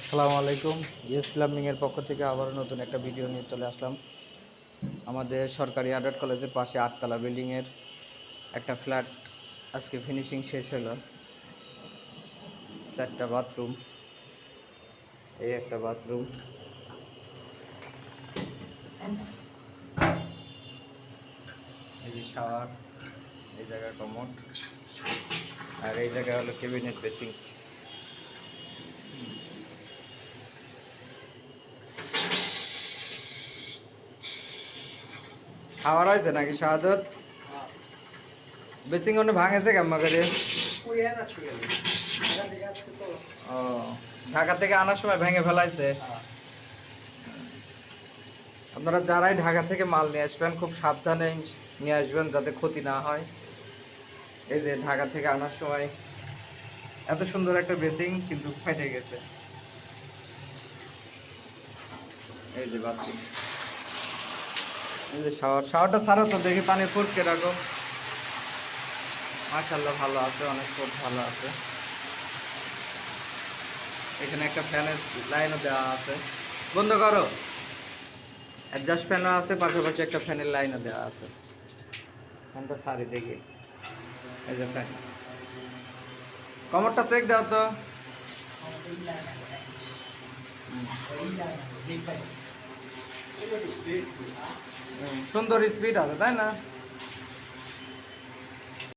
আসসালামু আলাইকুম। ইয়েস প্লাম্বিংয়ের পক্ষ থেকে আবারও নতুন একটা ভিডিও নিয়ে চলে আসলাম। আমাদের সরকারি আডার্ট কলেজের পাশে আটতলা বিল্ডিংয়ের একটা ফ্ল্যাট আজকে ফিনিশিং শেষ হলো। চারটা বাথরুম। এই একটা বাথরুম। এই যে শাওয়ার, এই জায়গায় কমোড আর এই জায়গায় হলো কেবিনেট বেসিং খাওয়ার হয়েছে নাকি, শাহাদত? বেসিং ওনে ভাঙেছে কেমন করে? ও, ঢাকা থেকে আনার সময় ভেঙে ফেলাইছে? আপনারা যারাই ঢাকা থেকে মাল নিয়ে আসবেন, খুব সাবধানে নিয়ে আসবেন যাতে ক্ষতি না হয়। এই যে ঢাকা থেকে আনার সময় এত সুন্দর একটা বেসিং কিন্তু ফেটে গেছে। এই যে বাথরুম এই যে শাওয়ার শাওয়ারটা ছাড়ো তো দেখি পানি ফুটকে রাখো মাশাল্লাহ ভালো আছে অনেক ভালো আছে। এখানে একটা ফ্যানের লাইনও দেওয়া আছে। বন্ধ করো। অ্যাডজাস্ট ফ্যানও আছে পাশাপাশি একটা ফ্যানের লাইনও দেওয়া আছে। ফ্যানটা সারি দেখি। এই যে ফ্যান কমরটা চেক দাও তো। সুন্দর স্পিড আছে তাই না?